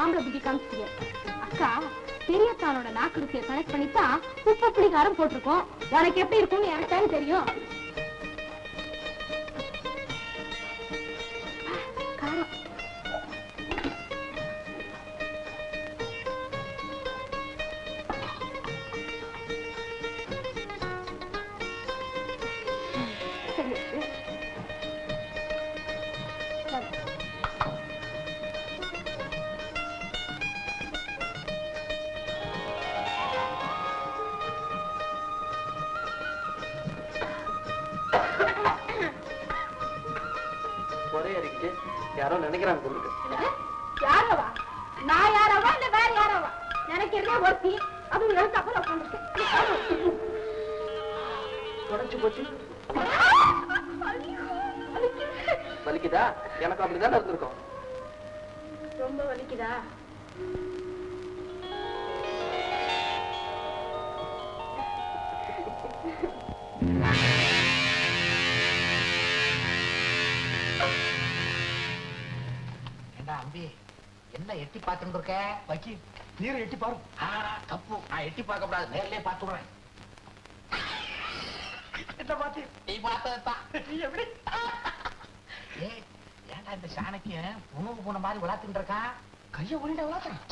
ஆம்பளை புத்தி காமிச்சிட்டிய. அக்கா பெரியத்தானோட நாக்கு ருசியை கனெக்ட் பண்ணித்தான் உப்பு புளி காரம் போட்டிருக்கோம். உனக்கு எப்படி இருக்கும்னு எனக்கு தெரியும். யாரோ நினைக்கிறாங்க சொல்லுங்க. யாரவா? நான் யாரவா இல்ல வேற யாரவா? நினைக்கிறதே ஒருத்தி அதுவும் எழுத்து அப்புறம் உட்காந்துருக்கேன் போச்சு. வலிக்குதா. எனக்கு அப்படிதான் இருந்திருக்கும். ரொம்ப வலிக்குதா? என்ன எட்டி பார்த்துட்டு இருக்க? வக்கி நீரை எட்டி பாரு. ஆ, தப்பு. நான் எட்டி பார்க்க கூடாது நேர்லயே பார்த்துடுறேன் என்ன பாத்தி நீ எப்படி? ஏன்டா இந்த சாணக்கியன் உணவு போன மாதிரி விளாத்துட்டு இருக்கான் கைய உருண்ட விளாத்துறான்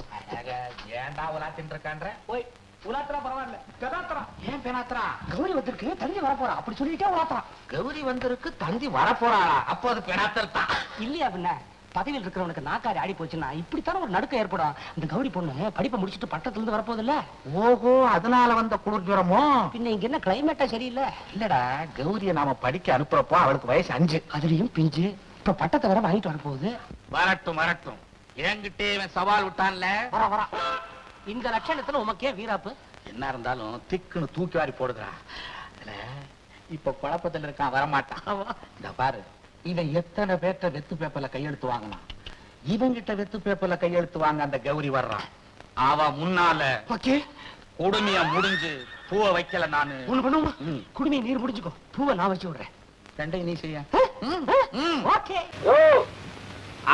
ஏன்டா விளாத்துட்டு இருக்கான்ற? ஓய் உலாத்துறா பரவாயில்ல. கதாத்துறான் ஏன் பேனாத்துறா கௌரி வந்திருக்கு தள்ளி வர போறா அப்படி சொல்லிட்டே உலாத்துறான் கௌரி வந்திருக்கு தந்தி வரப்போறாளா? அப்போ அது பேனாத்தல் தான். இல்லையா பின்ன? பதவியில் இருக்கிறவனுக்கு நாக்காரி ஆடி போச்சுன்னா இப்படித்தானே ஒரு நடுக்கம் ஏற்படும். அந்த கௌரி பொண்ணு படிப்பை முடிச்சிட்டு பட்டத்துல இருந்து வரப்போகுது இல்ல ஓஹோ அதனால வந்த குளிர் ஜுரமோ பின்ன இங்க என்ன கிளைமேட்டா சரியில்லை? இல்லடா கௌரிய நாம படிக்க அனுப்புறப்போ அவளுக்கு வயசு அஞ்சு. அதுலயும் பிஞ்சு. இப்ப பட்டத்தை வேற வாங்கிட்டு வரப்போகுது. வரட்டும் வரட்டும். என்கிட்டே இவன் சவால் விட்டான்ல? வர வர. இந்த லட்சணத்துல உமக்கே வீராப்பு? என்ன இருந்தாலும் திக்குன்னு தூக்கி வாரி போடுதுடா. இப்ப குழப்பத்துல இருக்கான் வரமாட்டான். இந்த பாரு. இவன் எத்தனை பேர்ட்ட வெத்து பேப்பர்ல கையெழுத்து வாங்கினான்? இவங்கிட்ட வெத்து பேப்பர்ல கையெழுத்து வாங்க அந்த கௌரி வர்றான். அவ முன்னால ஓகே. கொடுமையா முடிஞ்சு பூவை வைக்கல நானு. ஒண்ணு பண்ணுவோமா. குடுமையை நீர் முடிச்சுக்கோ பூவை நான் வச்சு விடுறேன். ரெண்டையும் நீ செய்ய. ஓகே.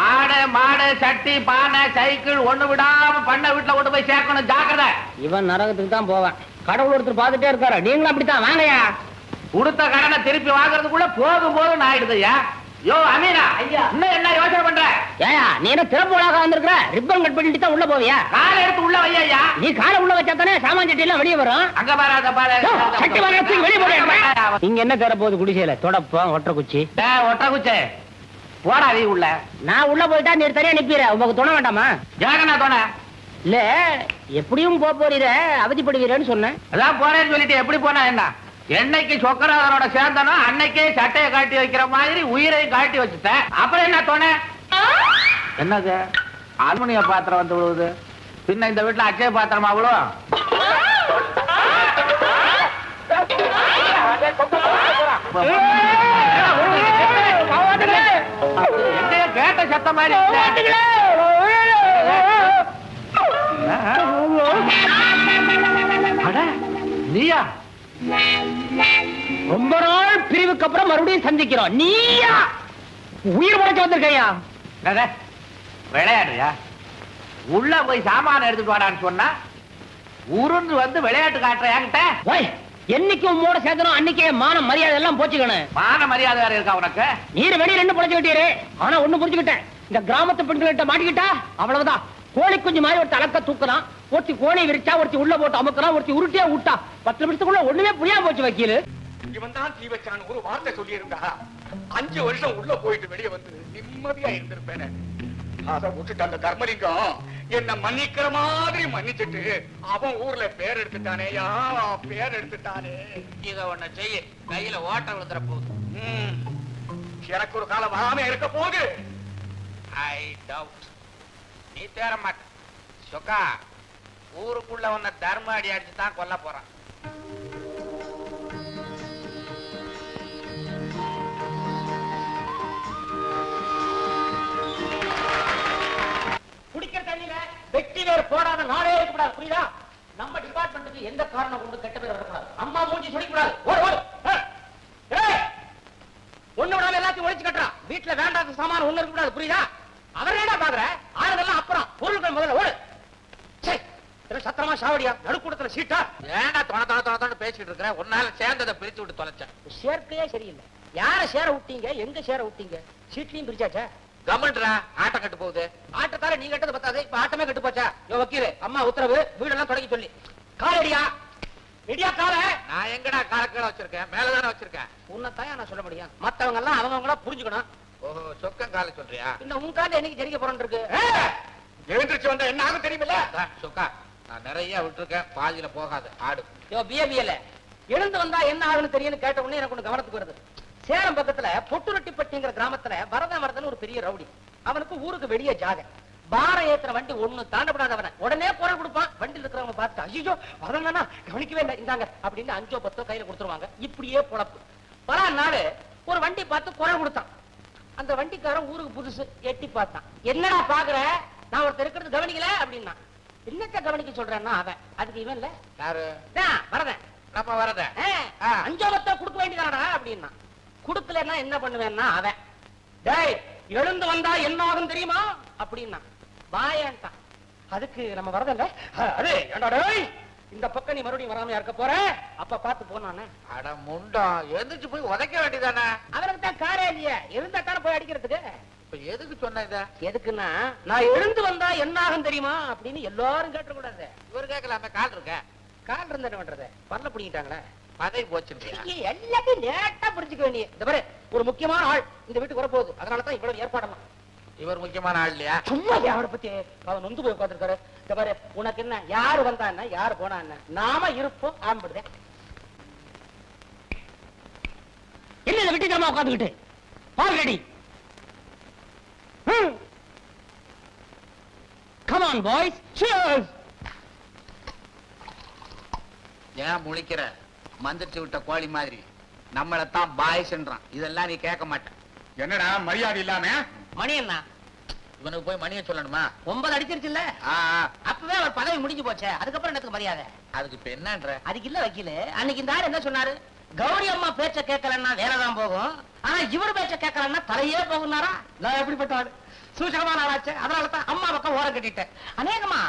ஆடு மாடு சட்டி பானை சைக்கிள் ஒண்ணு விடாம பண்ண வீட்டுல கொண்டு போய் சேர்க்கணும். ஜாக்கிரதை. இவன் நரகத்துக்கு தான் போவான். கடவுள் ஒருத்தர் பார்த்துட்டே இருக்காரு. நீங்களும் அப்படித்தான். வாங்கயா கொடுத்த கடனை திருப்பி வாங்குறதுக்குள்ள போகும் போதும் ஆயிடுதுயா யோ அமீனா ஐயா. இன்னும் என்ன யோசனை பண்ற? ஏயா நீ என்ன திறப்பு விழாக வந்திருக்கிற? ரிப்பன் கட் பண்ணிட்டு தான் உள்ள போவியா? காலை எடுத்து உள்ள வையா நீ காலை உள்ள வச்சா தானே சாமான் சட்டி எல்லாம் வெளியே வரும்? அங்க பாரு அங்க பாரு. சட்டி வாங்குறதுக்கு வெளியே போறியா இங்க என்ன தர போகுது குடிசையில? தொடப்பம் ஒற்றை குச்சி ஒட்ட குச்சே போடா நீ உள்ள. நான் உள்ள போயிட்டா நீ தனியா நிப்பிற உங்களுக்கு துணை வேண்டாமா? ஜாகனா தோண. இல்ல எப்படியும் போக போறீர அவதிப்படுவீரன்னு சொன்னேன். அதான் போறேன்னு சொல்லிட்டு எப்படி போனா என்ன? என்னைக்கு சொக்கராதனோட சேர்ந்தனோ அன்னைக்கே சட்டையை காட்டி வைக்கிற மாதிரி உயிரையும் காட்டி வச்சுட்டேன். அப்புறம் என்ன தோண என்னது? அலுமினிய பாத்திரம் வந்து விழுவுது. பின்ன இந்த வீட்டுல அச்சய பாத்திரமா அவ்வளோ கேட்ட சத்தம் மாதிரி. பிரிவுக்கு அப்புறம் மறுபடியும் சந்திக்கிறோம். நீயா? உயிர் படைச்சு வந்திருக்கையா? விளையாடுறியா? உள்ள போய் சாமான எடுத்துட்டு வாடான்னு சொன்னா உருண்டு வந்து விளையாட்டு காட்டுற என்கிட்ட. ஓய் என்னைக்கு உம்மோட சேர்த்தனும் அன்னைக்கே மான மரியாதை எல்லாம் போச்சுக்கணும் மான மரியாதை வேற இருக்கா உனக்கு? நீர் வெளியில ரெண்டு பொழைச்சு விட்டீரு. ஆனா ஒண்ணு புரிஞ்சுக்கிட்டேன். இந்த கிராமத்து பெண்கள்கிட்ட மாட்டிக்கிட்டா? அவ்வளவுதான். கோழி குஞ்சு மாதிரி ஒரு தலக்க தூக்கலாம் ஒருத்தி கோழி விரிச்சா ஒருத்தி உள்ள போட்டு அமுக்கலாம் ஒருத்தி உருட்டியா விட்டா. பத்து நிமிஷத்துக்குள்ள ஒண்ணுமே புரியாம போச்சு வக்கீலு. இவன் தான் தீ வச்சான் ஒரு வார்த்தை சொல்லி இருந்தா அஞ்சு வருஷம் உள்ள போயிட்டு வெளியே வந்து நிம்மதியா இருந்திருப்பேனே. அத விட்டுட்டு அந்த தர்மலிங்கம் என்ன மன்னிக்கிற மாதிரி மன்னிச்சுட்டு அவன் ஊர்ல பேர் எடுத்துட்டானேயா பேர் எடுத்துட்டானே. இத ஒண்ணு செய்ய. கையில ஓட்ட விழுந்துற போகுது. எனக்கு ஒரு காலம் வராம இருக்க போகுது. ஐ டவுட் நீ தேர மாட்ட. சொக்கா ஊருக்குள்ள உன்னை தர்ம அடி அடிச்சு தான் கொல்ல போறான். வெட்டி வேர் போடாத நாளே இருக்கக்கூடாது புரியுதா? நம்ம டிபார்ட்மெண்ட்டுக்கு எந்த காரணம் கொண்டு கெட்ட பேர் வரக்கூடாது? அம்மா மூஞ்சி சொல்லிக்கூடாது. ஓடு ஒண்ணு விடாம எல்லாத்தையும் ஒழிச்சு கட்டுறான் வீட்டுல வேண்டாத சாமான ஒண்ணு இருக்கக்கூடாது புரியுதா? அவர் என்ன பாக்குற? ஆறுதெல்லாம் அப்புறம். பொருள்கள் முதல்ல ஓடு. சத்திரமா சாவடியா? நடுக்கூடத்துல சீட்டா? ஏன்னா தொண தொண தொண தொண பேசிட்டு இருக்கேன் ஒன்னால சேர்ந்ததை பிரித்து விட்டு தொலைச்சேன். சேர்க்கையே சரியில்லை. யார சேர விட்டீங்க? எங்க சேர விட்டீங்க? சீட்லயும் பிரிச்சாச்சா? கமெண்ட்ரா ஆட்டம் கட்டு போகுது. ஆட்டத்தால நீ கட்டது பத்தாது. இப்ப ஆட்டமே கட்டு போச்சா? யோ வக்கீலு அம்மா உத்தரவு. வீடெல்லாம் தொடங்கி சொல்லி. காலடியா? இடியா கால? நான் எங்கடா காலக்கீழ வச்சிருக்கேன்? மேலதானே வச்சிருக்கேன்? உன்னைத்தான் நான் சொல்ல முடியும். மத்தவங்க எல்லாம் அவங்கவங்களா புரிஞ்சுக்கணும். ஓஹோ சொக்கம் கால சொல்றியா? இந்த உன் கால என்னைக்கு தெரிவிக்க போறோம் இருக்கு எழுந்திருச்சு வந்தா என்ன ஆகும் தெரியுமில்ல? சொக்கா நான் நிறைய விட்டுருக்கேன். பாதியில போகாது. ஆடு. யோ பிஏபிஎல்ல எழுந்து வந்தா என்ன ஆகுன்னு தெரியும்னு கேட்ட உடனே எனக்கு ஒண்ணு கவனத்துக்கு வருது. சேலம் பக்கத்துல பொட்டுரட்டிப்பட்டிங்கிற கிராமத்துல வரதன் வரதன் ஒரு பெரிய ரவுடி. அவனுக்கு ஊருக்கு வெளியே ஜாக பாரம் ஏத்துற வண்டி ஒண்ணு தாண்டப்படாதவன. உடனே குரல் கொடுப்பான். வண்டியில் இருக்கிறவங்க பார்த்து ஐயோ வரதனா கவனிக்கவே இல்லை. இந்தாங்க அப்படின்னு அஞ்சோ பத்தோ கையில கொடுத்துருவாங்க. இப்படியே பொழப்பு. பல நாள் ஒரு வண்டி பார்த்து குரல் கொடுத்தான். அந்த வண்டிக்காரன் ஊருக்கு புதுசு எட்டி பார்த்தான். என்னடா பாக்குற நான் ஒருத்தர் இருக்கிறது கவனிக்கல? அப்படின்னா என்னத்த கவனிக்க சொல்றேன்னா அவன்? அதுக்கு இவன் இல்ல. யாரு? தான், வரதன். நம்ம வரத ஆ, அஞ்சோ பத்தோ கொடுக்க வேண்டியதானடா? அப்படின்னா கொடுக்கலன்னா என்ன பண்ணுவேன்னா அவன். டேய் எழுந்து வந்தா என்ன ஆகும் தெரியுமா? அப்படின்னா வாயன்ட்டான் அதுக்கு நம்ம வரதில்ல. அது ஏன்டா டேய் இந்த பக்கம் நீ மறுபடியும் வராம இருக்க போற? அப்ப பார்த்து போனானே அட முண்டம் எந்திரிச்சு போய் உதைக்க வேண்டியதானே? அவனுக்கு தான் காரே இல்லையே. இருந்தா தானே போய் அடிக்கிறதுக்கு? இப்ப எதுக்கு சொன்ன இத? எதுக்குன்னா நான் எழுந்து வந்தா என்ன ஆகும் தெரியுமா? அப்படின்னு எல்லாரும் கேட்டக்கூடாது இவர் கேட்கலாமே கால் இருக்க. கால் இருந்தா என்ன பண்றது? பல்ல பிடிக்கிட்டாங்களே பதவி ஐயே, எல்லாத்தையும் நேட்டா புரிஞ்சுக்க வேண்டிய இந்த பாரு ஒரு முக்கியமான ஆள் இந்த வீட்டுக்கு வரப்போகுது. அதனால தான் இவ்வளவு ஏற்பாடெல்லாம் இவர் முக்கியமான ஆள் இல்லையா? சும்மா அவரை பத்தி? அவன் நொந்து போய் உட்காந்துருக்காரு இந்த பாரு உனக்கு என்ன யாரு வந்தா என்ன யாரு போனா என்ன? நாம இருப்போம் ஆரம்பிடுதேன் என்ன இதை விட்டுக்காம உட்காந்துக்கிட்டு ஆல்ரெடி கமான் பாய்ஸ் சியர்ஸ் ஏன் முழிக்கிற? மந்திரிச்சு விட்ட கோழி மாதிரி. நம்மளைத்தான் பாய்ஸ்ன்றான். இதெல்லாம் நீ கேட்க மாட்டேன். என்னடா மரியாதை இல்லாம? மணி என்ன இவனுக்கு போய் மணியை சொல்லணுமா? ஒன்பது அடிச்சிருச்சுல்ல? அப்பவே அவர் பதவி முடிஞ்சு போச்சே. அதுக்கப்புறம் எனக்கு மரியாதை? அதுக்கு இப்ப என்னன்ற? அதுக்கு இல்ல வக்கீல. அன்னைக்கு இந்த ஆள் என்ன சொன்னாரு? கௌரி அம்மா பேச்ச கேட்கலன்னா வேலைதான் போகும். ஆனா இவர் பேச்ச கேட்கலன்னா தலையே போகும்னாரா? நான் எப்படிப்பட்ட ஆளு? சூசகமான ஆளாச்சு. அதனால தான் அம்மா பக்கம் ஓரம் கட்டிட்டேன். அநேகமா.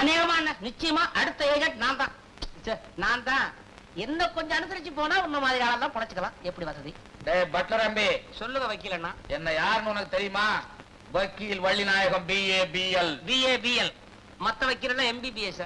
அநேகமா என்ன நிச்சயமா அடுத்த ஏஜென்ட் நான் தான். ச்சே, நான் தான். என்ன கொஞ்சம் அனுசரிச்சு போனா உன்ன மாதிரி ஆளெல்லாம் புடைச்சுக்கலாம். எப்படி வசதி? டேய் பட்லர் அம்பி. சொல்லுங்க வக்கீலண்ணா. என்ன யாருன்னு உனக்கு தெரியுமா? வக்கீல் Vallinayagam BA BL BA BL மத்த வக்கீலன்னா எம்பிபிஎஸ்